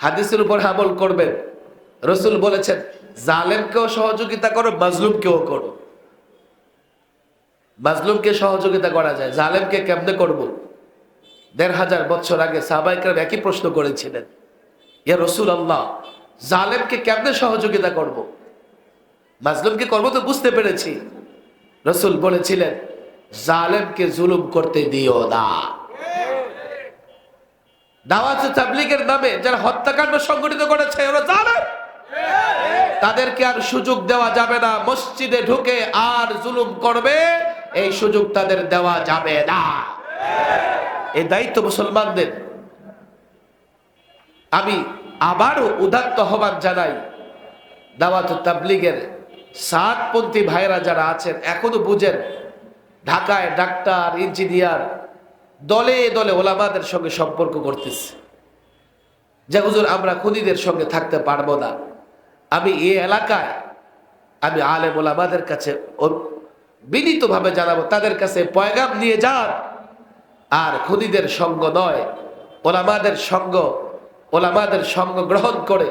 হাদিসের উপর আমল করবেন। রসুল বলেছেন, জালেমকেও সহযোগিতা করো, মাজলুমকেও করো। মাজলুমকে সহযোগিতা করা যায়। জালেমকে কেমনে করব? দেড় হাজার বছর আগে সাহবাইকরাম একই প্রশ্ন করেছিলেন, ইয়া রসুল আল্লাহ জালেমকে কেমনে সহযোগিতা করব? মাজলুমকে করব তো বুঝতে পেরেছি। রসুল বলেছিলেন, জালেমকে জুলুম করতে দিও না। দাওয়াত তাবলিগের নামে যারা হত্যাকাণ্ড সংগঠিত করেছে, ওরা জানে। তাদেরকে আর সুযোগ দেওয়া যাবে না। মসজিদে ঢুকে আর জুলুম করবে, এই সুযোগ তাদের দেওয়া যাবে না। এই দায়িত্ব মুসলমানদের। আমি আবারও উদাত্ত আহ্বান জানাই, দাওয়াত তাবলিগের সাতপন্থী ভাইরা যারা আছেন, এখনও বুঝেন, ঢাকায় ডাক্তার, ইঞ্জিনিয়ার দলে দলে ওলামাদের সঙ্গে সম্পর্ক করতেছে। যে হুজুর আমরা খুনিদের সঙ্গে থাকতে পারব না। আমি এ এলাকায় আমি আলে ওলামাদের কাছে বিনীতভাবে জানাব তাদের কাছে পয়গাম নিয়ে যান। আর খুনিদের সঙ্গ নয় ওলামাদের সঙ্গ ওলামাদের সঙ্গ গ্রহণ করে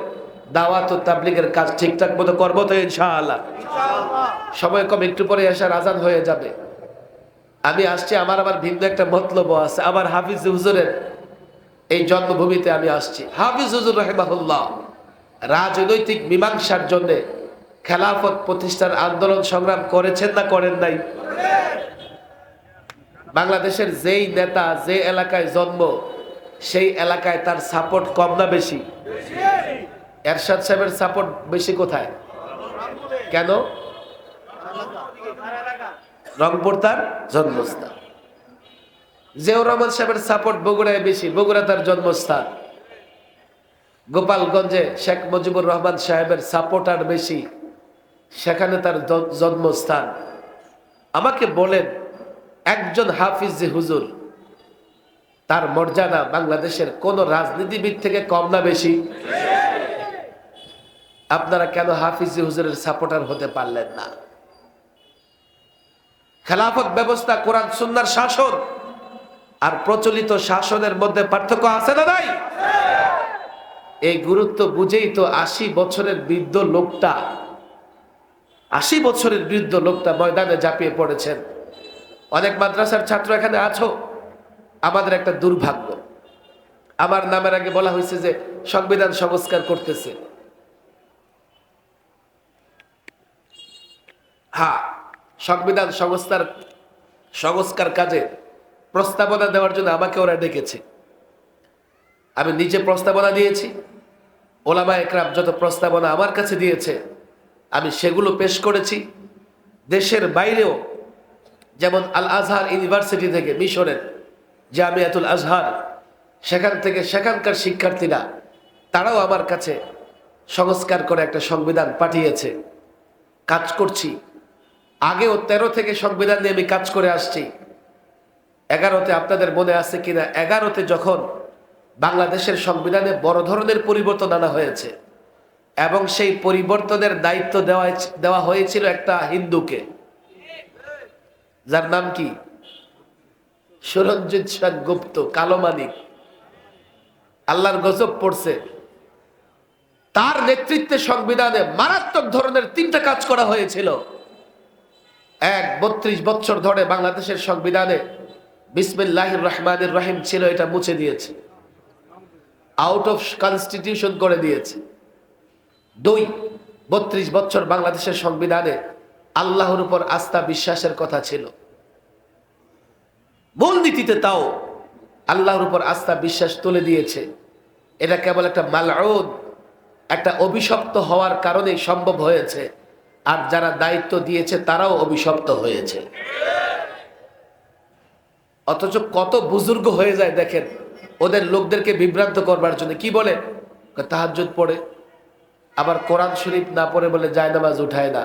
দাওয়াত ও তাবলিগের কাজ ঠিকঠাক মতো করব তো ইনশাআল্লাহ। সময় কম একটু পরে আসার আজান হয়ে যাবে। আমি আসছি, আমার আবার ভিন্ন একটা মতলব আছে। আমার হাফিজ হুজুরের এই জন্মভূমিতে আমি আসছি। হাফিজ হুজুর রহেমাহুল্লাহ, রাজনৈতিক মীমাংসার জন্য খেলাফত প্রতিষ্ঠার আন্দোলন সংগ্রাম করেছেন না করেন নাই? বাংলাদেশের যেই নেতা, যে এলাকায় জন্ম, সেই এলাকায় তার সাপোর্ট কম না বেশি? এরশাদ সাহেবের সাপোর্ট বেশি কোথায়? কেন? রংপুর তার জন্মস্থান। জিয়াউর রহমান সাহেবের সাপোর্ট বগুড়ায় বেশি, বগুড়া তার জন্মস্থান। গোপালগঞ্জে শেখ মুজিবুর রহমান সাহেবের সাপোর্টার বেশি, সেখানে তার জন্মস্থান। আমাকে বলেন, একজন হাফিজ যে হুজুর, তার মর্যাদা বাংলাদেশের কোন রাজনীতিবিদ থেকে কম না বেশি? আপনারা কেন হাফিজ হুজুরের সাপোর্টার হতে পারলেন না? খেলাফত ব্যবস্থা, কোরআন, সুন্নার শাসন আর প্রচলিত শাসনের মধ্যে পার্থক্য আছে না নাই? এই গুরুত্ব বুঝেই তো আশি বছরের বৃদ্ধ লোকটা, আশি বছরের বৃদ্ধ লোকটা ময়দানে ঝাঁপিয়ে পড়েছেন। অনেক মাদ্রাসার ছাত্র এখানে আছো? আমাদের একটা দুর্ভাগ্য। আমার নামের আগে বলা হয়েছে যে সংবিধান সংস্কার করতেছে। হ্যাঁ সংবিধান সংস্থার সংস্কার কাজে প্রস্তাবনা দেওয়ার জন্য আমাকে ওরা ডেকেছে। আমি নিজে প্রস্তাবনা দিয়েছি, ওলামা একরাম যত প্রস্তাবনা আমার কাছে দিয়েছে, আমি সেগুলো পেশ করেছি। দেশের বাইরেও যেমন আল আজহার ইউনিভার্সিটি থেকে মিশরের জামিয়াতুল আজহার, সেখান থেকে সেখানকার শিক্ষার্থীরা, তারাও আমার কাছে সংস্কার করে একটা সংবিধান পাঠিয়েছে। কাজ করছি। আগেও তেরো থেকে সংবিধান নিয়ে আমি কাজ করে আসছি। এগারোতে আপনাদের মনে আছে কিনা? এগারোতে যখন বাংলাদেশের সংবিধানে বড় ধরনের পরিবর্তন আনা হয়েছে এবং সেই পরিবর্তনের দায়িত্ব দেওয়া দেওয়া হয়েছিল একটা হিন্দুকে। যার নাম কি? সুরঞ্জিত সেন গুপ্ত, কালো মানিক। আল্লাহর গজব পড়ছে। তার নেতৃত্বে সংবিধানে মারাত্মক ধরনের তিনটা কাজ করা হয়েছিল। এক বত্রিশ বছর ধরে বাংলাদেশের সংবিধানে বিসমিল্লাহ রহমানের রহিম ছিল, এটা মুছে দিয়েছে। আউট অফ কনস্টিটিউশন করে দিয়েছে। দুই, বত্রিশ বছর বাংলাদেশের সংবিধানে আল্লাহর উপর আস্থা বিশ্বাসের কথা ছিল। মূলনীতিতে তাও আল্লাহর উপর আস্থা বিশ্বাস তুলে দিয়েছে। এটা কেবল একটা মালউদ, একটা অভিশপ্ত হওয়ার কারণেই সম্ভব হয়েছে। আর যারা দায়িত্ব দিয়েছে তারাও অভিশপ্ত হয়েছে। অথচ কত বুজুর্গ হয়ে যায় দেখেন, ওদের লোকদেরকে বিভ্রান্ত করবার জন্য। কি বলে? তাহাজ্জুদ পড়ে। আবার কোরআন শরীফ না পড়ে বলে যায় নামাজ উঠায় না।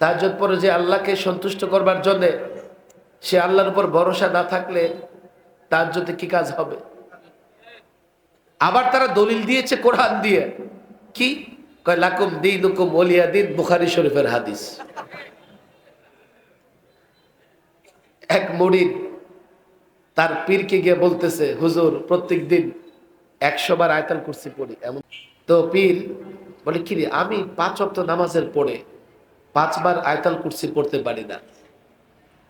তাহাজ্জুদ পড়ে যে আল্লাহকে সন্তুষ্ট করবার জন্যে সে আল্লাহর উপর ভরসা না থাকলে তাহাজ্জুদে কি কাজ হবে? আবার তারা দলিল দিয়েছে কোরআন দিয়ে। কি? কয়, লাকুম দিন হুকুম ওলিয়া দিন বুখারি শরীফের হাদিস। এক মুড়িদ তার পীরকে গিয়ে বলতেছে, হুজুর, প্রত্যেক দিন একশো বার আয়তাল কুরসি পড়ি। এমন তো পীর বলে, কি আমি পাঁচ অক্ত নামাজের পড়ে পাঁচবার আয়তাল কুরসি পড়তে পারি না।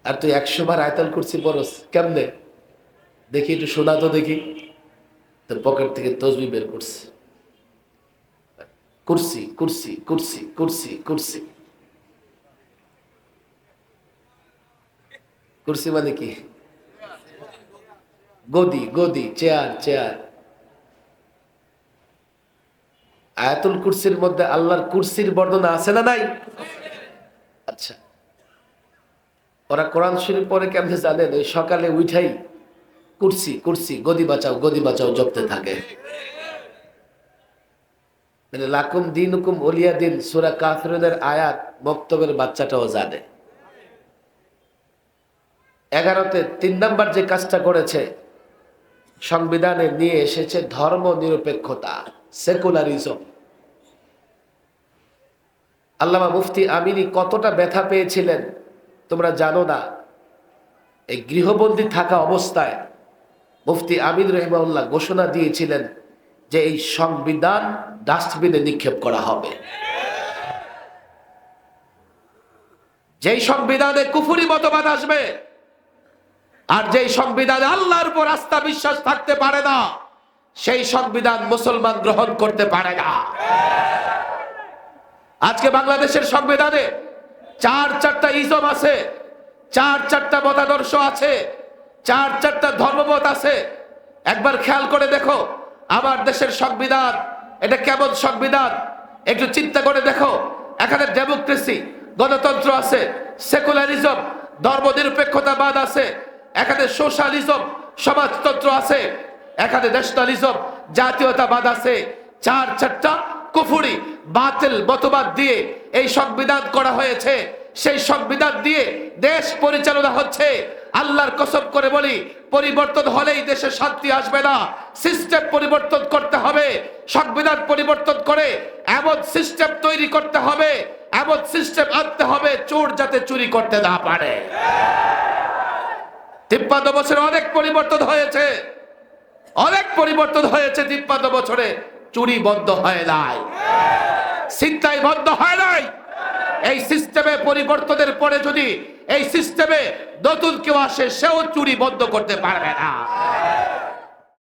আর তুই একশো বার আয়তাল কুরসি পড়স কেমনে? দেখি, একটু শোনা তো দেখি। তোর পকেট থেকে তসবি বের করছে। কুরসি কুরসি কুরসি কুরসি কুরসি। কুরসি মানে কি? গদি গদি, চেয়ার চেয়ার। আয়াতুল কুরসির মধ্যে আল্লাহর কুরসির বর্ণনা আছে না নাই? আচ্ছা। ওরা কোরআন শরীফ পরে কেমনে জানেন? ওই সকালে উঠাই কুরসি কুরসি, গদি বাঁচাও গদি বাঁচাও, জপতে থাকে। মানে লাকুম দিন হুকুম অলিয়া দিন, সুরা কাফরুনের আয়াত বক্তব্যের বাচ্চাটাও জানে। এগারোতে তিন নাম্বার যে কাজটা করেছে, সংবিধানে নিয়ে এসেছে ধর্ম নিরপেক্ষতা সেকুলারিজম আল্লামা মুফতি আমিনী কতটা ব্যথা পেয়েছিলেন, তোমরা জানো না। এই গৃহবন্দী থাকা অবস্থায় মুফতি আমিন রহিমাউল্লাহ ঘোষণা দিয়েছিলেন যে এই সংবিধান ডাস্টবিনে নিক্ষেপ করা হবে। যেই সংবিধানে কুফুরি মতবাদ আসবে, আর যেই সংবিধানে আল্লাহর উপর আস্থা বিশ্বাস থাকতে পারে না, সেই সংবিধান মুসলমান গ্রহণ করতে পারে না। আজকে বাংলাদেশের সংবিধানে চার চারটা ইজম আছে, চার চারটা মতাদর্শ আছে, চার চারটা ধর্মমত আছে। একবার খেয়াল করে দেখো আমার দেশের সংবিধান, এটা কেমন সংবিধান? একটু চিন্তা করে দেখো। এখানে ডেমোক্রেসি গণতন্ত্র আছে সেকুলারিজম ধর্মনিরপেক্ষতাবাদ আছে। এখানে সোশ্যালিজম সমাজতন্ত্র আছে। এখানে ন্যাশনালিজম জাতীয়তাবাদ আছে। চার চারটা কুফুরি, বাতিল মতবাদ দিয়ে এই সংবিধান করা হয়েছে। সেই সংবিধান দিয়ে দেশ পরিচালনা হচ্ছে। আল্লাহর কসব করে বলি, পরিবর্তন হলেই দেশে শান্তি আসবে না। সিস্টেম পরিবর্তন করতে হবে, সংবিধান পরিবর্তন করে এমন সিস্টেম তৈরি করতে হবে, এমন সিস্টেম আনতে হবে, চোর যাতে চুরি করতে না পারে। তিপ্পান্ন বছরে অনেক পরিবর্তন হয়েছে। অনেক পরিবর্তন হয়েছে তিপ্পান্ন বছরে। চুরি বন্ধ হয় নাই। চিন্তাই বন্ধ হয় নাই। এই সিস্টেমে পরিবর্তনের পরে যদি এই সিস্টেমে নতুন কেউ আসে, সেও চুরি বন্ধ করতে পারবে না।